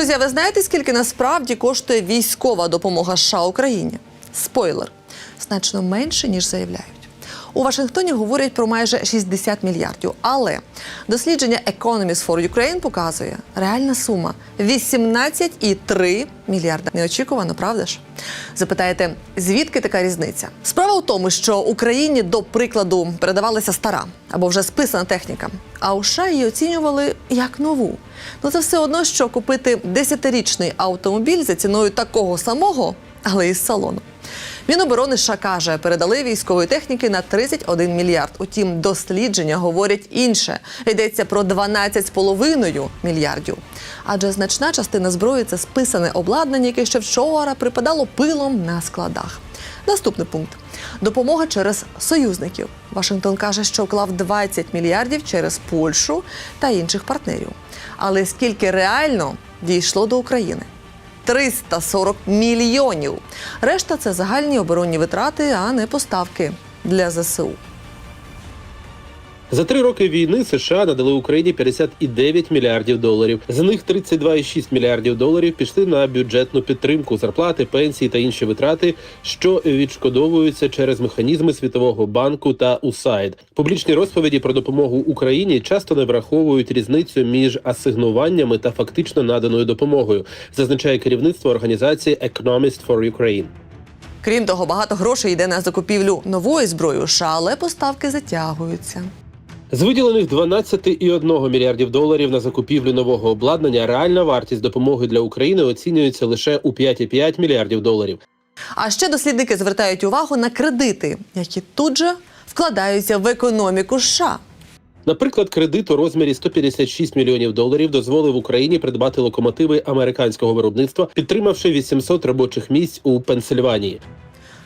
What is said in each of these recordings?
Друзі, ви знаєте, скільки насправді коштує військова допомога США Україні? Спойлер, значно менше, ніж заявляють. У Вашингтоні говорять про майже 60 мільярдів. Але дослідження Economist for Ukraine показує реальна сума 18,3 мільярда. Неочікувано, правда ж? Запитаєте, звідки така різниця? Справа в тому, що Україні до прикладу передавалася стара або вже списана техніка, а у США її оцінювали як нову. Ну це все одно, що купити 10-річний автомобіль за ціною такого самого, але із салону. Міноборони США каже, передали військової техніки на 31 мільярд. Утім, дослідження говорять інше. Йдеться про 12,5 мільярдів. Адже значна частина зброї це списане обладнання, яке ще вчора припадало пилом на складах. Наступний пункт допомога через союзників. Вашингтон каже, що вклав 20 мільярдів через Польщу та інших партнерів. Але скільки реально дійшло до України? 340 мільйонів. Решта це загальні оборонні витрати, а не поставки для ЗСУ. За три роки війни США надали Україні 59 мільярдів доларів. З них 32,6 мільярдів доларів пішли на бюджетну підтримку, зарплати, пенсії та інші витрати, що відшкодовуються через механізми Світового банку та USAID. Публічні розповіді про допомогу Україні часто не враховують різницю між асигнуваннями та фактично наданою допомогою, зазначає керівництво організації Economist for Ukraine. Крім того, багато грошей йде на закупівлю нової зброї, США, але поставки затягуються. З виділених 12,1 мільярдів доларів на закупівлю нового обладнання реальна вартість допомоги для України оцінюється лише у 5,5 мільярдів доларів. А ще дослідники звертають увагу на кредити, які тут же вкладаються в економіку США. Наприклад, кредит у розмірі 156 мільйонів доларів дозволив Україні придбати локомотиви американського виробництва, підтримавши 800 робочих місць у Пенсильванії.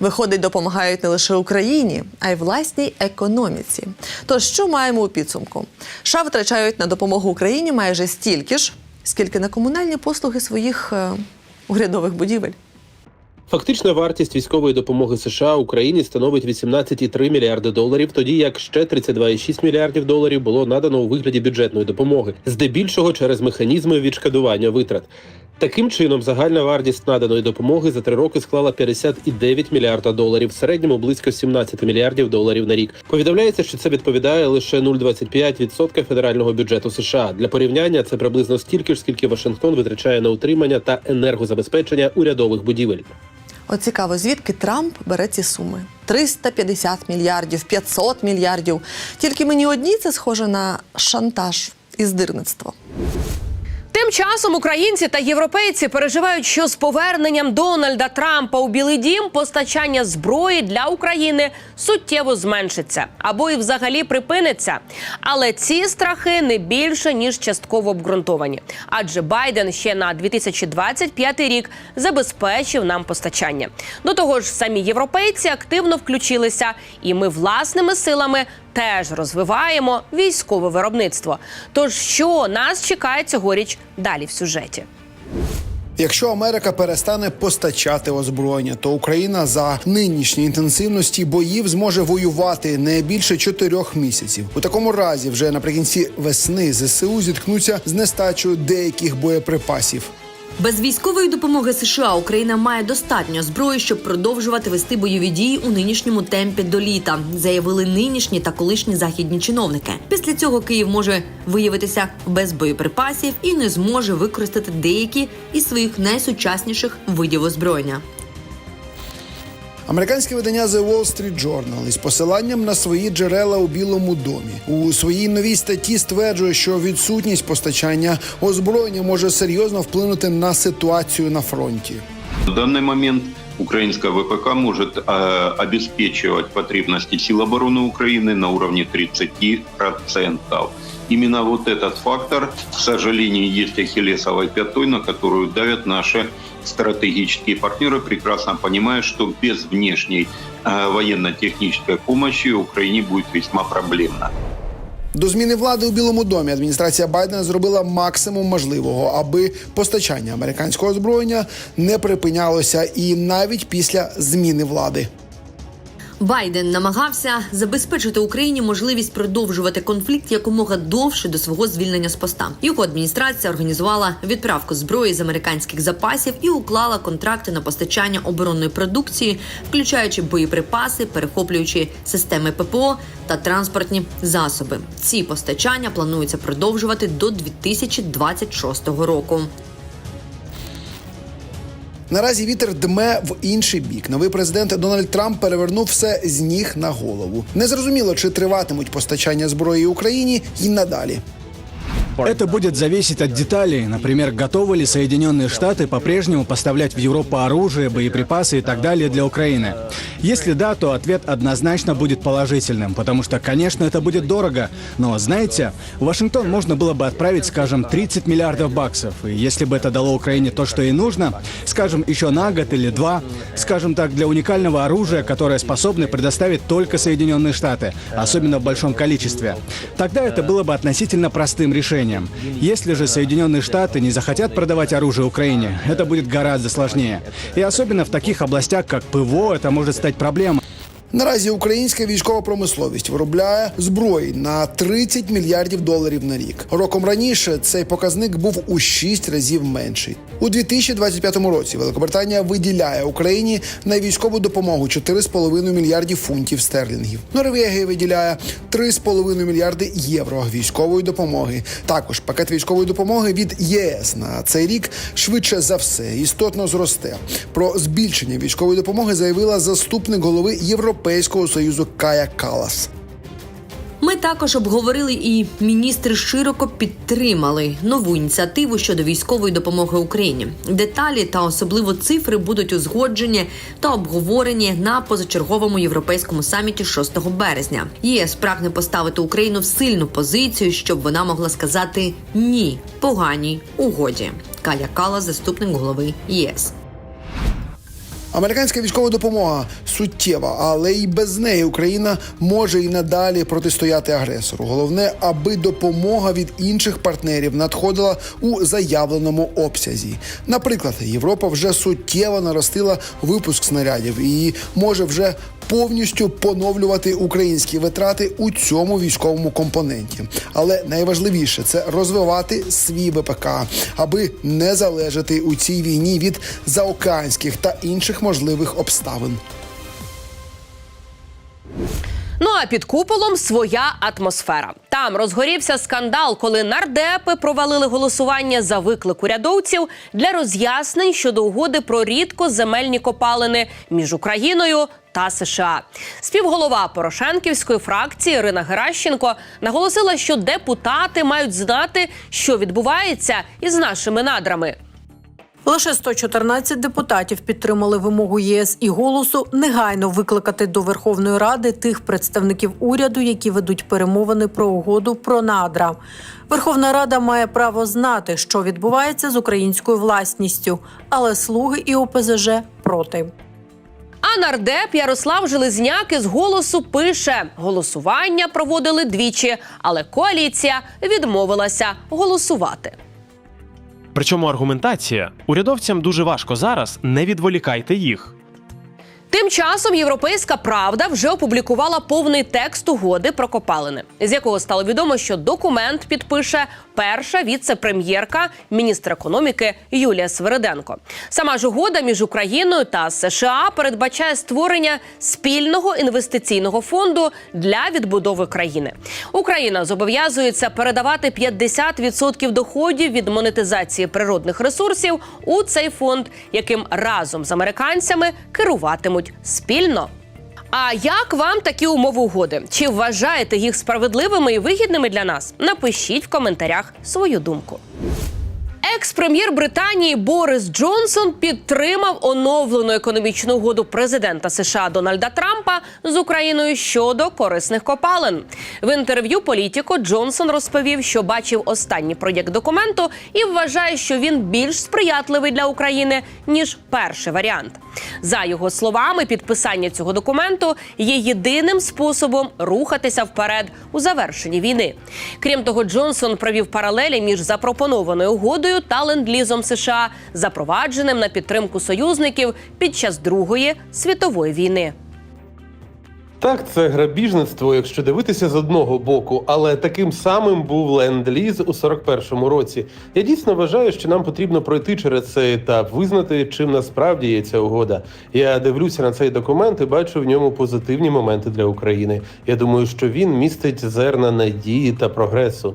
Виходить, допомагають не лише Україні, а й власній економіці. Тож що маємо у підсумку? США витрачають на допомогу Україні майже стільки ж, скільки на комунальні послуги своїх е, урядових будівель. Фактична вартість військової допомоги США Україні становить 18,3 мільярди доларів, тоді як ще 32,6 мільярдів доларів було надано у вигляді бюджетної допомоги, здебільшого через механізми відшкодування витрат. Таким чином, загальна вартість наданої допомоги за три роки склала 59 мільярда доларів, в середньому близько 17 мільярдів доларів на рік. Повідомляється, що це відповідає лише 0,25% федерального бюджету США. Для порівняння це приблизно стільки ж, скільки Вашингтон витрачає на утримання та енергозабезпечення урядових будівель. От цікаво, звідки Трамп бере ці суми: 350 мільярдів, 500 мільярдів. Тільки мені одні це схоже на шантаж і здирництво. Тим часом українці та європейці переживають, що з поверненням Дональда Трампа у Білий Дім постачання зброї для України суттєво зменшиться або і взагалі припиниться. Але ці страхи не більше ніж частково обґрунтовані. Адже Байден ще на 2025 рік забезпечив нам постачання. До того ж, самі європейці активно включилися, і ми власними силами теж розвиваємо військове виробництво. Тож що нас чекає цьогоріч далі в сюжеті? Якщо Америка перестане постачати озброєння, то Україна за нинішньої інтенсивності боїв зможе воювати не більше чотирьох місяців. У такому разі, вже наприкінці весни ЗСУ зіткнуться з нестачею деяких боєприпасів. Без військової допомоги США Україна має достатньо зброї, щоб продовжувати вести бойові дії у нинішньому темпі до літа, заявили нинішні та колишні західні чиновники. Після цього Київ може виявитися без боєприпасів і не зможе використати деякі із своїх найсучасніших видів озброєння. Американське видання The Wall Street Journal із посиланням на свої джерела у Білому домі у своїй новій статті стверджує, що відсутність постачання озброєння може серйозно вплинути на ситуацію на фронті. В данный момент украинская ВПК может э, обеспечивать потребности сил обороны Украины на уровне 30%. Именно вот этот фактор, к сожалению, есть ахиллесовой пятой, на которую давят наши стратегические партнеры, прекрасно понимая, что без внешней э, военно-технической помощи Украине будет весьма проблемно. До зміни влади у Білому домі адміністрація Байдена зробила максимум можливого, аби постачання американського озброєння не припинялося і навіть після зміни влади. Байден намагався забезпечити Україні можливість продовжувати конфлікт якомога довше до свого звільнення з поста. Його адміністрація організувала відправку зброї з американських запасів і уклала контракти на постачання оборонної продукції, включаючи боєприпаси, перехоплюючи системи ППО та транспортні засоби. Ці постачання планується продовжувати до 2026 року. Наразі вітер дме в інший бік. Новий президент Дональд Трамп перевернув все з ніг на голову. Незрозуміло, чи триватимуть постачання зброї Україні і надалі. Это будет зависеть от деталей, например, готовы ли Соединенные Штаты по-прежнему поставлять в Европу оружие, боеприпасы и так далее для Украины. Если да, то ответ однозначно будет положительным, потому что, конечно, это будет дорого, но, знаете, в Вашингтон можно было бы отправить, скажем, 30 миллиардов баксов, и если бы это дало Украине то, что ей нужно, скажем, еще на год или два, скажем так, для уникального оружия, которое способны предоставить только Соединенные Штаты, особенно в большом количестве, тогда это было бы относительно простым решением. Если же Соединенные Штаты не захотят продавать оружие Украине, это будет гораздо сложнее. И особенно в таких областях, как ПВО, это может стать проблемой. Наразі українська військова промисловість виробляє зброї на 30 мільярдів доларів на рік. Роком раніше цей показник був у 6 разів менший. У 2025 році Великобританія виділяє Україні на військову допомогу 4,5 мільярдів фунтів стерлінгів. Норвегія виділяє 3,5 мільярди євро військової допомоги. Також пакет військової допомоги від ЄС на цей рік швидше за все істотно зросте. Про збільшення військової допомоги заявила заступник голови Європейського союзу Кая Калас. Ми також обговорили і міністри широко підтримали нову ініціативу щодо військової допомоги Україні. Деталі та особливо цифри будуть узгоджені та обговорені на позачерговому європейському саміті 6 березня. ЄС прагне поставити Україну в сильну позицію, щоб вона могла сказати ні поганій угоді. Кая Кала, заступник голови ЄС. Американська військова допомога суттєва, але і без неї Україна може і надалі протистояти агресору. Головне, аби допомога від інших партнерів надходила у заявленому обсязі. Наприклад, Європа вже суттєво наростила випуск снарядів і може вже повністю поновлювати українські витрати у цьому військовому компоненті. Але найважливіше це розвивати свій БПК, аби не залежати у цій війні від заокеанських та інших можливих обставин. Ну а під куполом своя атмосфера. Там розгорівся скандал, коли нардепи провалили голосування за виклик урядовців для роз'яснень щодо угоди про рідкоземельні копалини між Україною та США. Співголова Порошенківської фракції Ірина Геращенко наголосила, що депутати мають знати, що відбувається із нашими надрами. Лише 114 депутатів підтримали вимогу ЄС і голосу негайно викликати до Верховної Ради тих представників уряду, які ведуть перемовини про угоду про надра. Верховна Рада має право знати, що відбувається з українською власністю, але слуги і ОПЗЖ проти. А нардеп Ярослав Железняк із голосу пише: голосування проводили двічі, але коаліція відмовилася голосувати. Причому аргументація урядовцям дуже важко зараз. Не відволікайте їх. Тим часом європейська правда вже опублікувала повний текст угоди про копалини, з якого стало відомо, що документ підпише перша віце-прем'єрка, міністр економіки Юлія Свериденко. Сама ж угода між Україною та США передбачає створення спільного інвестиційного фонду для відбудови країни. Україна зобов'язується передавати 50% доходів від монетизації природних ресурсів у цей фонд, яким разом з американцями керуватимуть спільно. А як вам такі умови угоди? Чи вважаєте їх справедливими і вигідними для нас? Напишіть в коментарях свою думку. Екс-прем'єр Британії Борис Джонсон підтримав оновлену економічну угоду президента США Дональда Трампа з Україною щодо корисних копалин. В інтерв'ю політико Джонсон розповів, що бачив останній проєкт документу і вважає, що він більш сприятливий для України ніж перший варіант. За його словами, підписання цього документу є єдиним способом рухатися вперед у завершенні війни. Крім того, Джонсон провів паралелі між запропонованою угодою та ленд-лізом США, запровадженим на підтримку союзників під час Другої світової війни. Так, це грабіжництво, якщо дивитися з одного боку, але таким самим був ленд-ліз у 41-му році. Я дійсно вважаю, що нам потрібно пройти через цей етап, визнати, чим насправді є ця угода. Я дивлюся на цей документ і бачу в ньому позитивні моменти для України. Я думаю, що він містить зерна надії та прогресу.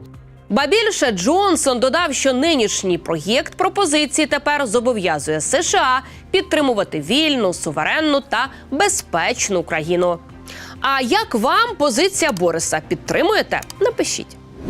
Ба більше Джонсон додав, що нинішній проєкт пропозиції тепер зобов'язує США підтримувати вільну, суверенну та безпечну країну. А як вам позиція Бориса? Підтримуєте? Напишіть.